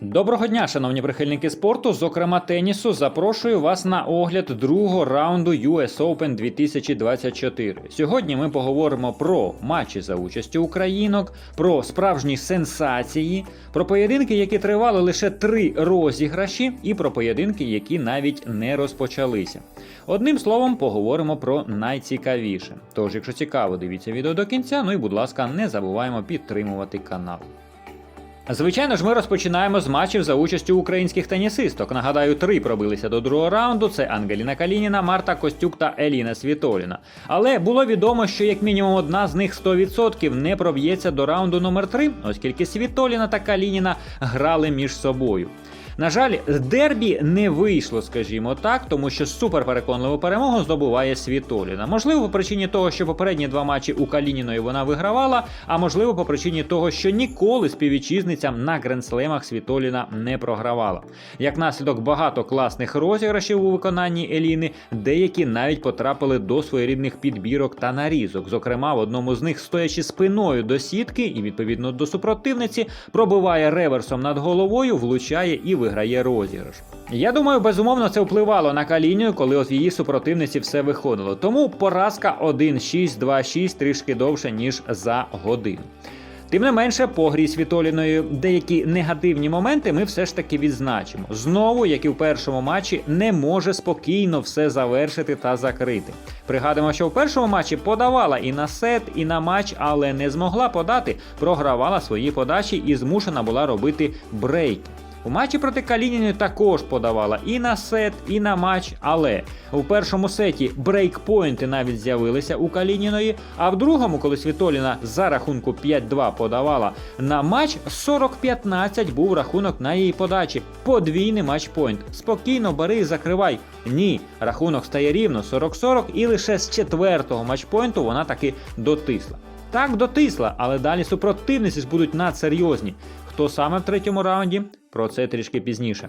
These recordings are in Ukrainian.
Доброго дня, шановні прихильники спорту, зокрема тенісу. Запрошую вас на огляд другого раунду US Open 2024. Сьогодні ми поговоримо про матчі за участю українок, про справжні сенсації, про поєдинки, які тривали лише три розіграші, і про поєдинки, які навіть не розпочалися. Одним словом, поговоримо про найцікавіше. Тож, якщо цікаво, дивіться відео до кінця. Ну і будь ласка, не забуваємо підтримувати канал. Звичайно ж, ми розпочинаємо з матчів за участю українських тенісисток. Нагадаю, три пробилися до другого раунду: це Ангеліна Калініна, Марта Костюк та Еліна Світоліна. Але було відомо, що як мінімум одна з них 100% не проб'ється до раунду номер 3 оскільки Світоліна та Калініна грали між собою. На жаль, дербі не вийшло, скажімо так, тому що суперпереконливу перемогу здобуває Світоліна. Можливо, по причині того, що попередні два матчі у Калініної вона вигравала, а можливо, по причині того, що ніколи співвітчизницям на гренслемах Світоліна не програвала. Як наслідок багато класних розіграшів у виконанні Еліни, деякі навіть потрапили до своєрідних підбірок та нарізок. Зокрема, в одному з них, стоячи спиною до сітки і відповідно до супротивниці, пробиває реверсом над головою, влучає і виграє розіграш. Я думаю, безумовно, це впливало на Калінію, коли от її супротивниці все виходило. Тому поразка 1-6, 2-6 трішки довше, ніж за годину. Тим не менше, по грі Світоліною деякі негативні моменти ми все ж таки відзначимо. Знову, як і в першому матчі, не може спокійно все завершити та закрити. Пригадуємо, що в першому матчі подавала і на сет, і на матч, але не змогла подати, програвала свої подачі і змушена була робити брейки. У матчі проти Калініної також подавала і на сет, і на матч, але у першому сеті брейкпойнти навіть з'явилися у Калініної, а в другому, коли Світоліна за рахунку 5-2 подавала на матч, 40-15 був рахунок на її подачі. Подвійний матчпойнт. Спокійно бери і закривай. Ні, рахунок стає рівно 40-40, і лише з четвертого матчпойнту вона таки дотисла. Так дотисла, але далі супротивниці будуть надсерйозні. Хто саме в третьому раунді? Про це трішки пізніше.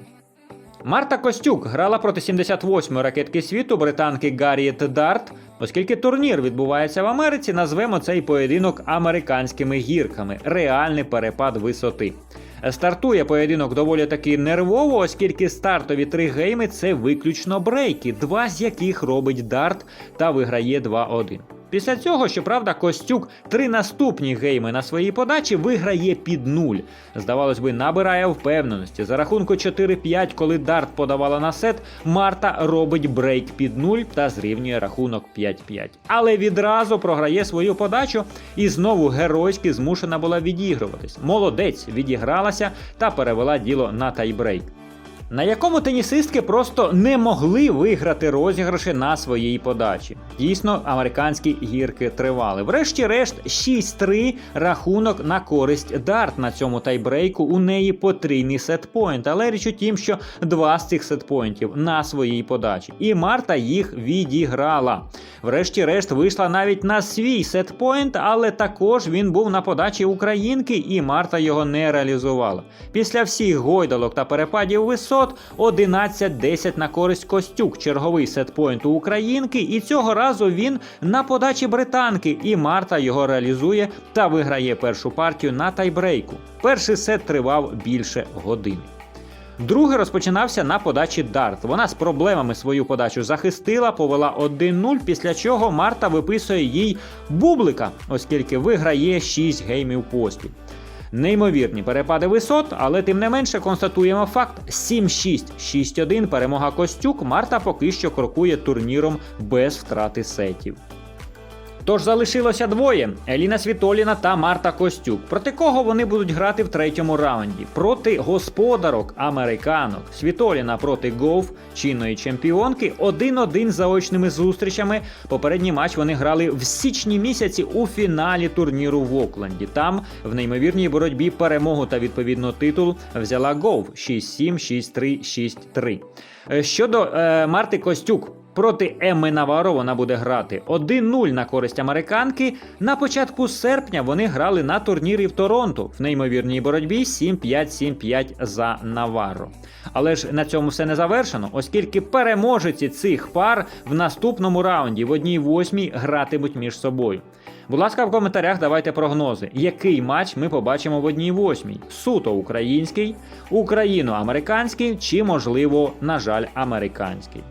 Марта Костюк грала проти 78-ї ракетки світу британки Гарріет Дарт. Оскільки турнір відбувається в Америці, назвемо цей поєдинок американськими гірками реальний перепад висоти. Стартує поєдинок доволі таки нервово, оскільки стартові три гейми це виключно брейки, два з яких робить Дарт та виграє 2-1. Після цього, щоправда, Костюк три наступні гейми на своїй подачі виграє під нуль. Здавалось би, набирає впевненості. За рахунку 4-5, коли Дарт подавала на сет, Марта робить брейк під нуль та зрівнює рахунок 5-5. Але відразу програє свою подачу і знову геройськи змушена була відігруватись. Молодець відігралася та перевела діло на тайбрейк на якому тенісистки просто не могли виграти розіграші на своїй подачі. Дійсно, американські гірки тривали. Врешті-решт, 6-3 рахунок на користь Дарт на цьому тайбрейку. У неї потрійний сетпойнт. Але річ у тім, що два з цих сетпойнтів на своїй подачі. І Марта їх відіграла. Врешті-решт вийшла навіть на свій сетпойнт, але також він був на подачі українки, і Марта його не реалізувала. Після всіх гойдалок та перепадів висот. 11-10 на користь Костюк, черговий сетпойнт у українки, і цього разу він на подачі британки, і Марта його реалізує та виграє першу партію на тайбрейку. Перший сет тривав більше години. Другий розпочинався на подачі Дарт. Вона з проблемами свою подачу захистила, повела 1-0, після чого Марта виписує їй бублика, оскільки виграє 6 геймів поспіль. Неймовірні перепади висот, але тим не менше констатуємо факт: 7-6, 6-1 перемога Костюк. Марта поки що крокує турніром без втрати сетів. Тож залишилося двоє: Еліна Світоліна та Марта Костюк. Проти кого вони будуть грати в третьому раунді? Проти господарок американок. Світоліна проти Гоуф, чинної чемпіонки. 1-1 заочними зустрічами. Попередній матч вони грали в січні місяці у фіналі турніру в Окленді. Там в неймовірній боротьбі перемогу та відповідно титул взяла Гоуф 6-7, 6-3, 6-3. Щодо е, Марти Костюк. Проти Емми Наваро вона буде грати 1-0 на користь американки. На початку серпня вони грали на турнірі в Торонто в неймовірній боротьбі 7-5-7-5 за Наваро. Але ж на цьому все не завершено, оскільки переможеці цих пар в наступному раунді в одній восьмій гратимуть між собою. Будь ласка, в коментарях давайте прогнози, який матч ми побачимо в одній восьмій: суто український, україно-американський чи, можливо, на жаль, американський.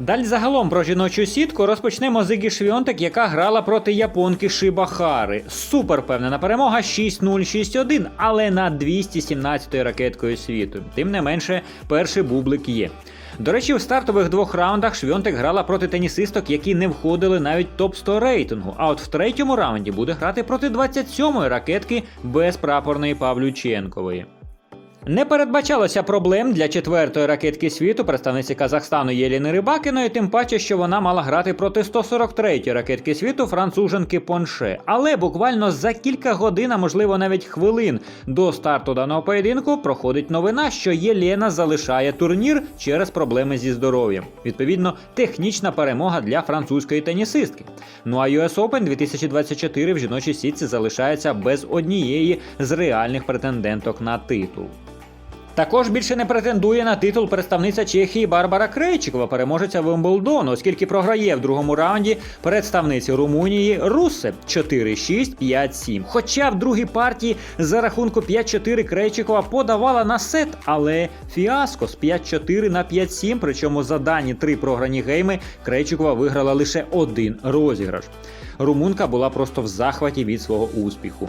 Далі загалом про жіночу сітку розпочнемо з Ігі Швьонтек, яка грала проти японки Шибахари. Супер певнена перемога 6-0, 6-1, але над 217 ракеткою світу. Тим не менше, перший бублик є. До речі, в стартових двох раундах Швьонтек грала проти тенісисток, які не входили навіть в топ-100 рейтингу. А от в третьому раунді буде грати проти 27-ї ракетки безпрапорної Павлюченкової. Не передбачалося проблем для четвертої ракетки світу, представниці Казахстану Єліни Рибакіної, тим паче, що вона мала грати проти 143-ї ракетки світу француженки Понше. Але буквально за кілька годин, а можливо навіть хвилин до старту даного поєдинку, проходить новина, що Єлена залишає турнір через проблеми зі здоров'ям. Відповідно, технічна перемога для французької тенісистки. Ну а US Open 2024 в жіночій сітці залишається без однієї з реальних претенденток на титул. Також більше не претендує на титул представниця Чехії Барбара Крейчикова, переможеця Вимблдону, оскільки програє в другому раунді представниці Румунії Русе 4-6, 5-7. Хоча в другій партії за рахунку 5-4 Крейчикова подавала на сет, але фіаско з 5-4 на 5-7, причому за дані три програні гейми Крейчикова виграла лише один розіграш. Румунка була просто в захваті від свого успіху.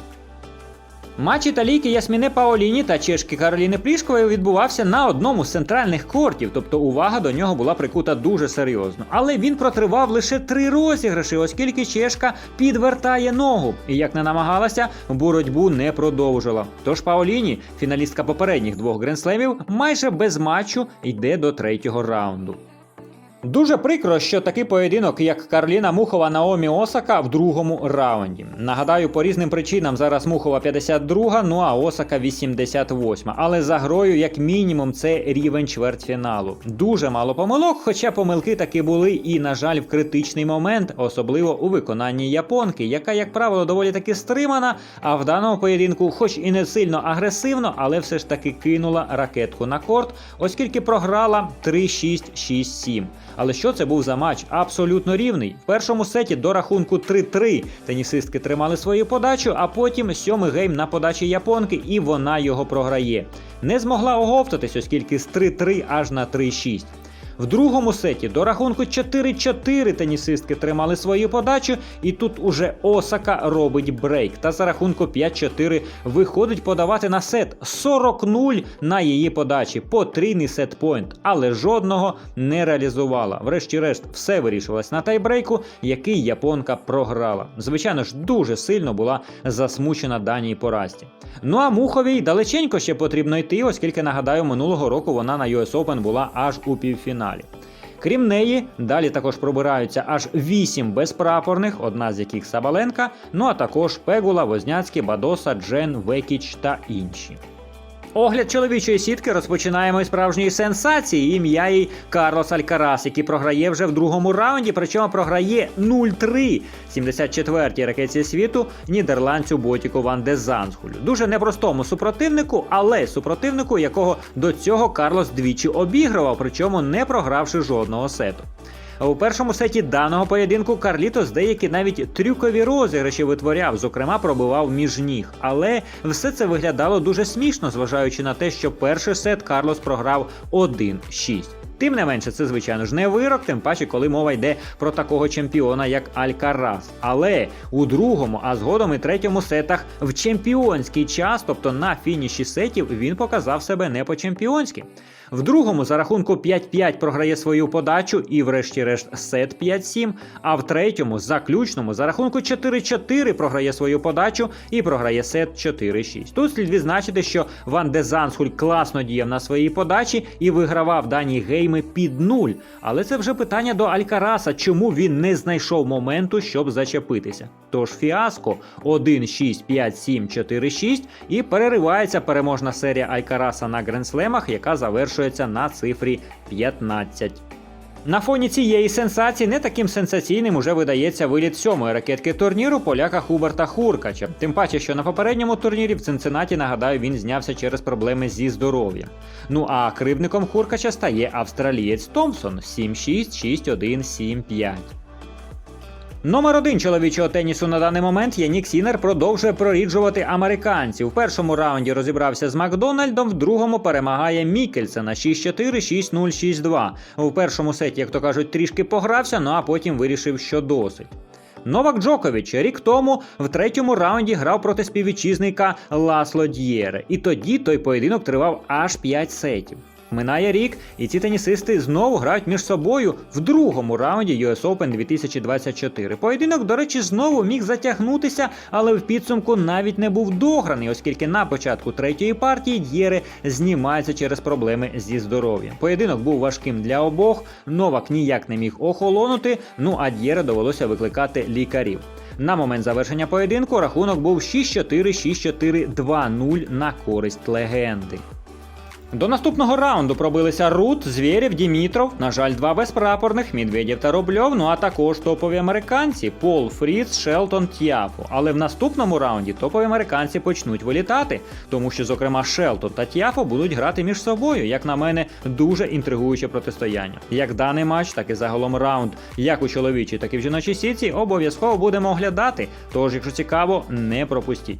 Матч італійки Ясміне Паоліні та чешки Кароліни Плішкової відбувався на одному з центральних кортів, тобто увага до нього була прикута дуже серйозно. Але він протривав лише три розіграші, оскільки чешка підвертає ногу і, як не намагалася, боротьбу не продовжила. Тож Паоліні, фіналістка попередніх двох гренслемів, майже без матчу йде до третього раунду. Дуже прикро, що такий поєдинок, як Карліна Мухова Наомі Осака в другому раунді. Нагадаю, по різним причинам зараз Мухова 52, ну а Осака 88. Але за грою, як мінімум, це рівень чвертьфіналу. Дуже мало помилок, хоча помилки таки були і, на жаль, в критичний момент, особливо у виконанні японки, яка, як правило, доволі таки стримана. А в даному поєдинку, хоч і не сильно агресивно, але все ж таки кинула ракетку на корт, оскільки програла 3-6, 6-7. Але що це був за матч? Абсолютно рівний. В першому сеті до рахунку 3-3 тенісистки тримали свою подачу, а потім сьомий гейм на подачі японки, і вона його програє. Не змогла оговтатись, оскільки з 3-3 аж на 3-6. В другому сеті до рахунку 4-4 тенісистки тримали свою подачу, і тут уже Осака робить брейк. Та за рахунку 5-4 виходить подавати на сет 40-0 на її подачі, потрійний сет-пойнт, але жодного не реалізувала. Врешті-решт, все вирішилось на тайбрейку, який японка програла. Звичайно ж, дуже сильно була засмучена даній поразці. Ну а Муховій далеченько ще потрібно йти, оскільки нагадаю, минулого року вона на US Open була аж у півфіналі. Крім неї, далі також пробираються аж вісім безпрапорних, одна з яких Сабаленка, ну а також Пегула, Возняцький, Бадоса, Джен, Векіч та інші. Огляд чоловічої сітки розпочинаємо із справжньої сенсації. Ім'я їй Карлос Алькарас, який програє вже в другому раунді, причому програє 0-3 74-й ракетці світу нідерландцю Ботіку Ван де. Дуже непростому супротивнику, але супротивнику, якого до цього Карлос двічі обігрував, причому не програвши жодного сету. У першому сеті даного поєдинку Карлітос деякі навіть трюкові розіграші витворяв, зокрема пробивав між ніг. Але все це виглядало дуже смішно, зважаючи на те, що перший сет Карлос програв 1-6. Тим не менше, це звичайно ж не вирок, тим паче, коли мова йде про такого чемпіона, як Алькарас. Але у другому, а згодом і третьому сетах в чемпіонський час, тобто на фініші сетів, він показав себе не по-чемпіонськи. В другому за рахунку 5-5 програє свою подачу і, врешті-решт, сет 5-7. А в третьому, заключному, за рахунку 4-4 програє свою подачу і програє сет 4-6. Тут слід відзначити, що Ван де Занцхуль класно діяв на своїй подачі і вигравав дані гейми під нуль. Але це вже питання до Алькараса, чому він не знайшов моменту, щоб зачепитися. Тож фіаско 1-6-5-7-4-6 і переривається переможна серія Алькараса на гренслемах, яка завершується на цифрі 15. На фоні цієї сенсації не таким сенсаційним уже видається виліт сьомої ракетки турніру поляка Хуберта Хуркача. Тим паче, що на попередньому турнірі в Цинциннаті, нагадаю, він знявся через проблеми зі здоров'ям. Ну а кривдником Хуркача стає австралієць Томпсон 7-6, 6-1, 7-5. Номер один чоловічого тенісу на даний момент Янік Сінер продовжує проріджувати американців. В першому раунді розібрався з Макдональдом, в другому перемагає Мікельсена 6-4, 6-0, 6-2. У першому сеті, як то кажуть, трішки погрався, ну а потім вирішив, що досить. Новак Джокович рік тому в третьому раунді грав проти співвітчизника Ласло Д'єре, і тоді той поєдинок тривав аж 5 сетів. Минає рік, і ці тенісисти знову грають між собою в другому раунді US Open 2024. Поєдинок, до речі, знову міг затягнутися, але в підсумку навіть не був дограний, оскільки на початку третьої партії Д'єре знімається через проблеми зі здоров'ям. Поєдинок був важким для обох. Новак ніяк не міг охолонути. Ну а Д'єре довелося викликати лікарів. На момент завершення поєдинку рахунок був 6-4, 6-4, 2-0 на користь легенди. До наступного раунду пробилися Рут, Звєрєв, Дімітров. На жаль, два безпрапорних Медведєв та Рубльов. Ну а також топові американці Пол Фріц, Шелтон, Т'яфо. Але в наступному раунді топові американці почнуть вилітати, тому що, зокрема, Шелтон та Т'яфо будуть грати між собою. Як на мене, дуже інтригуюче протистояння. Як даний матч, так і загалом раунд, як у чоловічій, так і в жіночій сітці, обов'язково будемо оглядати. Тож, якщо цікаво, не пропустіть.